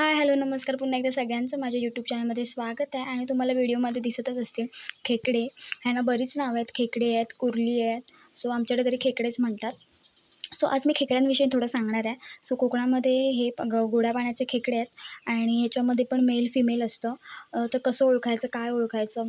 Hi hello नमस्कार पुन्हा एकदा सगळ्यांचं. माझ्या यूट्यूब चॅनलमध्ये स्वागत आहे आणि तुम्हाला व्हिडिओमध्ये दिसतच असतील खेकडे. ह्यांना बरीच नावं आहेत. खेकडे आहेत कुर्ली आहेत. सो आमच्याकडे तरी खेकडेच म्हणतात. सो आज मी खेकड्यांविषयी थोडं सांगणार आहे. सो कोकणामध्ये हे ग गोड्या पाण्याचे खेकडे आहेत आणि ह्याच्यामध्ये पण मेल फिमेल असतं. तर कसं ओळखायचं काय ओळखायचं?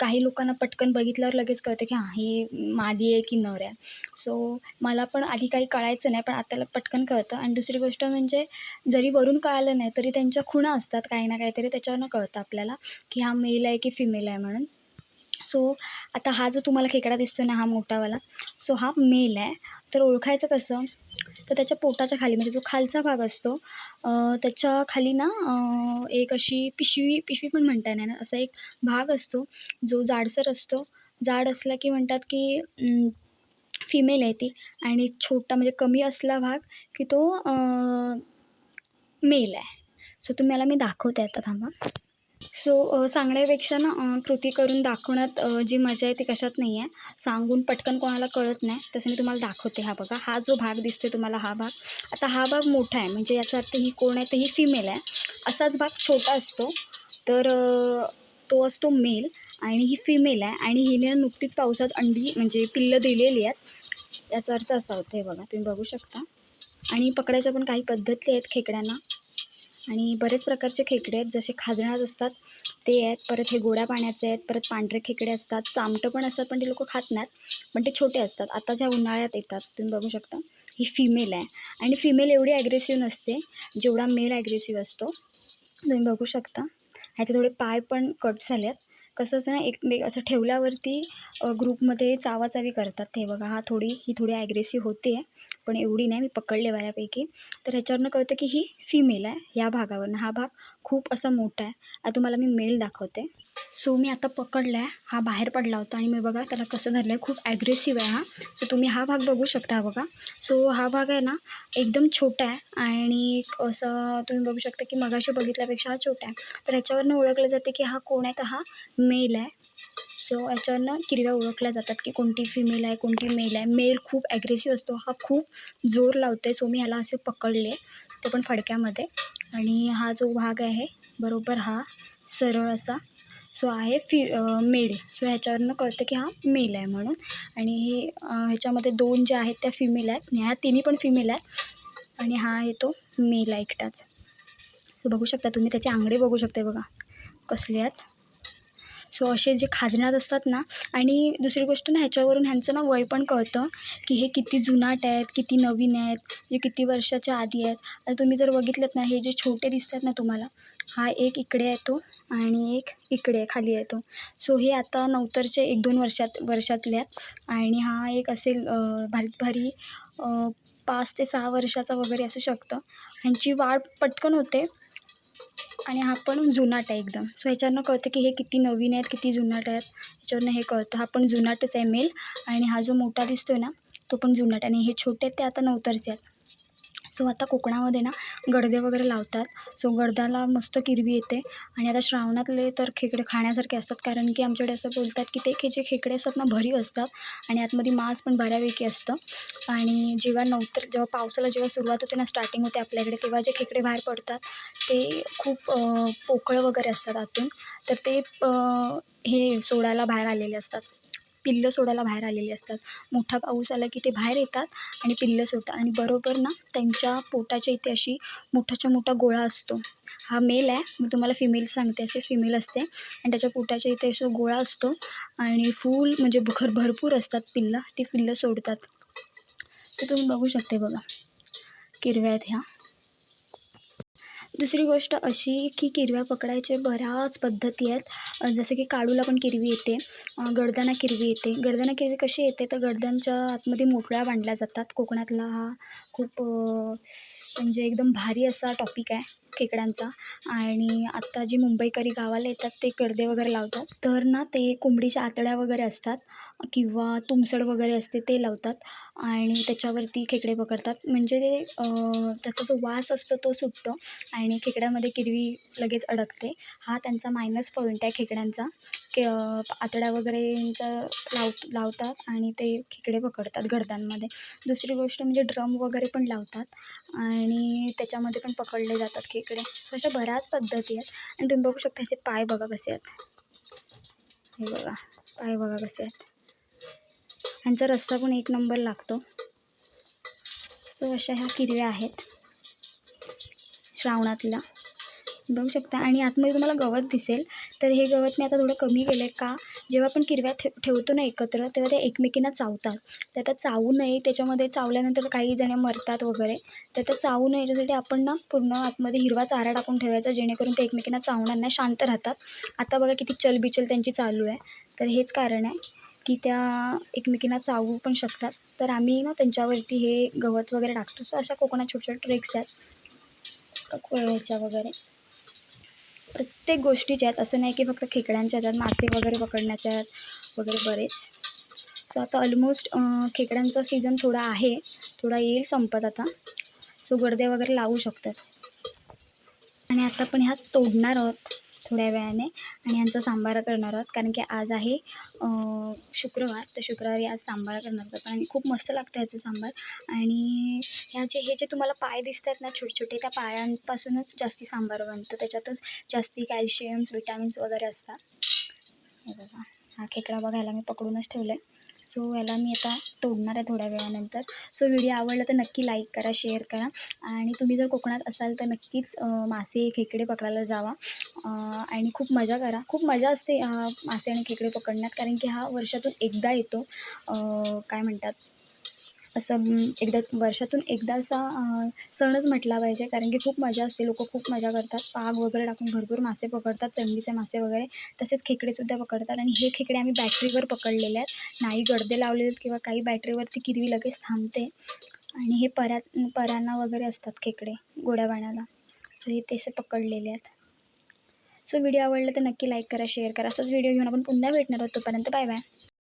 काही लोकांना पटकन बघितल्यावर लगेच कळतं की हां ही मादी आहे की नर आहे. सो मला पण आधी काही कळायचं नाही पण आता पटकन कळतं. आणि दुसरी गोष्ट म्हणजे जरी वरून कळालं नाही तरी त्यांच्या खुणा असतात काही ना काहीतरी त्याच्यावरनं कळतं आपल्याला की हा मेल आहे की फिमेल आहे म्हणून. सो आता हा जो तुम्हाला खेकडा दिसतो ना हा मोठावाला सो हा मेल आहे. तर ओळखायचं कसं? तर त्याच्या पोटाच्या खाली म्हणजे जो खालचा भाग असतो त्याच्याखाली ना एक अशी पिशवी पिशवी पण म्हणता येणार ना असा एक भाग असतो जो जाडसर असतो. जाड असला की म्हणतात की फिमेल आहे ती. आणि छोटा म्हणजे कमी असला भाग की तो मेल आहे. सो तुम्हाला मी दाखवते आता थांबा. सो सांगण्यापेक्षा ना कृती करून दाखवण्यात जी मजा आहे ती कशात नाही आहे सांगून पटकन कोणाला कळत नाही तसं मी तुम्हाला दाखवते हा बघा. हा जो भाग दिसतोय तुम्हाला हा भाग. आता हा भाग मोठा आहे म्हणजे याचा अर्थ ही कोण आहे तर ही फिमेल आहे. असाच भाग छोटा असतो तर तो असतो मेल आणि ही फिमेल आहे आणि हिने नुकतीच पावसात अंडी म्हणजे पिल्लं दिलेली आहेत. याचा अर्थ असा होतो हे बघा तुम्ही बघू शकता. आणि पकडायच्या पण काही पद्धती आहेत खेकड्यांना. आणि बरेच प्रकारचे खेकडे आहेत जसे खाजणात असतात ते आहेत. परत हे गोड्या पाण्याचे आहेत परत पांढरे खेकडे असतात. चामटं पण असतात पण ते लोक खात नाहीत पण ते छोटे असतात. आता ज्या उन्हाळ्यात येतात तुम्ही बघू शकता ही फिमेल आहे. आणि फिमेल एवढी ॲग्रेसिव्ह नसते जेवढा मेल ॲग्रेसिव्ह असतो. तुम्ही बघू शकता. ह्याचे थोडे पाय पण कट झाले आहेत. कसं असं ना एक असं ठेवल्यावरती ग्रुपमध्ये चावाचावी करतात. ते बघा हा थोडी ही थोडी ॲग्रेसिव्ह होते. पण एवढी नाही मी पकडले बऱ्यापैकी. तर ह्याच्यावरनं कळतं की ही फिमेल आहे ह्या भागावरनं. हा भाग खूप असा मोठा आहे. आता तुम्हाला मी मेल दाखवते. सो मी आता पकडला आहे हा बाहेर पडला होता आणि मी बघा त्याला कसं धरलं आहे खूप ॲग्रेसिव्ह आहे हा. सो तुम्ही हा भाग बघू शकता बघा. सो हा भाग आहे ना एकदम छोटा आहे आणि असं तुम्ही बघू शकता की मगाशी बघितल्यापेक्षा हा छोटा आहे. तर ह्याच्यावरनं ओळखलं जाते की हा कोण आहे? तर हा मेल आहे. सो याच्यावरनं किरव्या ओळखल्या जातात की कोणती फिमेल आहे कोणती मेल आहे. मेल खूप ॲग्रेसिव्ह असतो. हा खूप जोर लावते सो मी ह्याला असे पकडले ते पण फडक्यामध्ये. आणि हा जो भाग आहे बरोबर हा सरळ असा. सो आहे फि मेल सो ह्याच्यावरनं कळतं की हा मेल आहे म्हणून. आणि हे ह्याच्यामध्ये दोन ज्या आहेत त्या फिमेल आहेत. ह्या तिन्ही पण फिमेल आहेत. आणि हा आहे तो मेल आहे एकटाच. सो बघू शकता तुम्ही त्याचे आंगडे बघू शकता बघा. कसले आहेत. सो असे जे खाजण्यात असतात ना आणि दुसरी गोष्ट ना ह्याच्यावरून ह्यांचं ना वय पण कळतं की हे किती जुनाट आहेत किती नवीन आहेत जे किती वर्षाच्या आधी आहेत. आता तुम्ही जर बघितलं ना हे जे छोटे दिसतात ना तुम्हाला हा एक इकडे येतो आणि एक इकडे खाली येतो. सो हे आता नवतरचे एक दोन वर्षात वर्षातले आहेत. आणि हा एक असेल अं, भारीत भारी पाच ते सहा वर्षाचा वगैरे असू शकतं. ह्यांची वाढ पटकन होते. आणि हा पण जुनाट आहे एकदम. सो ह्याच्यावरनं कळतं की हे किती नवीन आहेत किती जुनाट आहेत. ह्याच्यावरनं हे कळतं. हा पण जुनाटच आहे मेल आणि हा जो मोठा दिसतो आहे ना तो पण जुनाट आणि हे छोटे आहेत ते आता नवतरचे आहेत. सो आता कोकणामध्ये ना गडदे वगैरे लावतात. सो गडद्याला मस्त किरवी येते. आणि आता श्रावणातले तर खेकडे खाण्यासारखे असतात. कारण की आमच्याकडे असं बोलतात की ते खे जे खेकडे असतात ना भरीव असतात. आणि आतमध्ये मांस पण बऱ्यापैकी असतं. आणि जेव्हा नवतर जेव्हा पावसाला जेव्हा सुरुवात होते ना स्टार्टिंग होते आपल्याकडे तेव्हा जे खेकडे बाहेर पडतात ते खूप पोकळं वगैरे असतात आतून. तर ते हे सोडायला बाहेर आलेले असतात. पिल्लं सोडायला बाहेर आलेली असतात. मोठा पाऊस आला की ते बाहेर येतात आणि पिल्लं सोडतात. आणि बरोबर ना त्यांच्या पोटाच्या इथे अशी मोठाच्या मोठा गोळा असतो. हा मेल आहे. मी तुम्हाला फिमेल सांगते. असे फिमेल असते. आणि त्याच्या पोटाच्या इथे असं गोळा असतो. आणि फुल म्हणजे भर भरपूर असतात पिल्लं. ती पिल्लं सोडतात. तर तुम्ही बघू शकते बघा. किरव्या आहेत ह्या. दुसरी गोष्ट अशी की किरव्या पकडायचे बऱ्याच पद्धती आहेत. जसं की काडूला पण किरवी येते. गर्दना किरवी येते. गर्दना किरवी कशी येते? तर गडद्यांच्या आतमध्ये मोकळ्या बांधल्या जातात. कोकणातला हा खूप म्हणजे एकदम भारी असा टॉपिक आहे खेकड्यांचा. आणि आत्ता जी मुंबईकरी गावाला येतात ते गर्दे वगैरे लावतात. तर ना ते कोंबडीच्या आतड्या वगैरे असतात किंवा तुमसड वगैरे असते ते लावतात. आणि त्याच्यावरती खेकडे पकडतात. म्हणजे ते त्याचा जो वास असतो तो सुटतो. आणि खेकड्यामध्ये किरवी लगेच अडकते. हा त्यांचा मायनस पॉईंट आहे खेकड्यांचा. के आतड्या वगैरेंचा लाव लावतात आणि ते खेकडे पकडतात गडदांमध्ये दुसरी गोष्ट म्हणजे ड्रम वगैरे पण लावतात आणि त्याच्यामध्ये पण पकडले जातात खेकडे. सो अशा बऱ्याच पद्धती आहेत. आणि तुम्ही बघू शकता ह्याचे पाय बघा कसे आहेत. हे बघा पाय बघा कसे आहेत. ह्यांचा रस्सा पण एक नंबर लागतो. सो अशा ह्या किरव्या आहेत. श्रावणातल्या. बघू शकता. आणि आतमध्ये तुम्हाला गवत दिसेल. तर हे गवत मी आता थोडं कमी केलं आहे का? जेव्हा आपण किरव्या ठे ठेवतो ना एकत्र तेव्हा ते एकमेकींना चावतात. तर आता चावू नये त्याच्यामध्ये चावल्यानंतर काही जण मरतात वगैरे. तर आता चावू नये याच्यासाठी आपण ना पूर्ण आतमध्ये हिरवा चारा टाकून ठेवायचा जेणेकरून ते एकमेकींना चावणार नाही शांत राहतात. आता बघा किती चलबिचल त्यांची चालू आहे. तर हेच कारण आहे की त्या एकमेकींना चावू पण शकतात. तर आम्ही ना त्यांच्यावरती हे गवत वगैरे टाकतो. सो अशा कोकणात छोट्या छोट्या ट्रिक्स आहेत कोळ्याच्या वगैरे. प्रत्येक गोष्टीच्या आहेत. असं नाही की फक्त खेकड्यांच्या आहेत मासे वगैरे पकडण्याच्या आहेत. वगैरे बरेच. सो आता ऑलमोस्ट खेकड्यांचा सीझन थोडा आहे. थोडा येईल संपत आता. सो गर्दे वगैरे लावू शकतात. आणि आता आपण ह्या तोडणार आहोत थोड्या वेळाने. आणि यांचा सांबार करणार आहोत. कारण की आज आहे शुक्रवार. तर शुक्रवारी आज सांबार करणार आहोत आणि खूप मस्त लागतं ह्याचं सांबार. आणि ह्या जे हे जे तुम्हाला पाय दिसत आहेत ना छोटे छोटे त्या पायांपासूनच जास्ती सांबार बनतं. त्याच्यातच जास्ती कॅल्शियम्स विटॅमिन्स वगैरे असतात. हे बघा हा खेकडा बघायला मी पकडूनच ठेवला आहे सो याला मी आता तोडणार आहे थोड्या वेळानंतर. सो व्हिडिओ आवडला तर नक्की लाईक करा शेअर करा. आणि तुम्ही जर कोकणात असाल तर नक्कीच मासे खेकडे पकडायला जावा. आणि खूप मजा करा. खूप मजा असते मासे आणि खेकडे पकडण्यात. कारण की हा वर्षातून एकदा येतो. काय म्हणतात? असं एकदा वर्षातून एकदा असा सणच म्हटला पाहिजे. कारण की खूप मजा असते. लोक खूप मजा करतात. पाग वगैरे टाकून भरपूर मासे पकडतात. चंगीचे मासे वगैरे. तसेच खेकडेसुद्धा पकडतात. आणि हे खेकडे आम्ही बॅटरीवर पकडलेले आहेत. नाही गडदे लावलेले आहेत किंवा काही बॅटरीवरती किरवी लगेच थांबते. आणि हे परा परांना वगैरे असतात खेकडे गोड्या पाण्याला. सो हे तसे पकडलेले आहेत. सो व्हिडिओ आवडला तर नक्की लाईक करा शेअर करा. असाच व्हिडिओ घेऊन आपण पुन्हा भेटणार आहोत. तोपर्यंत बाय बाय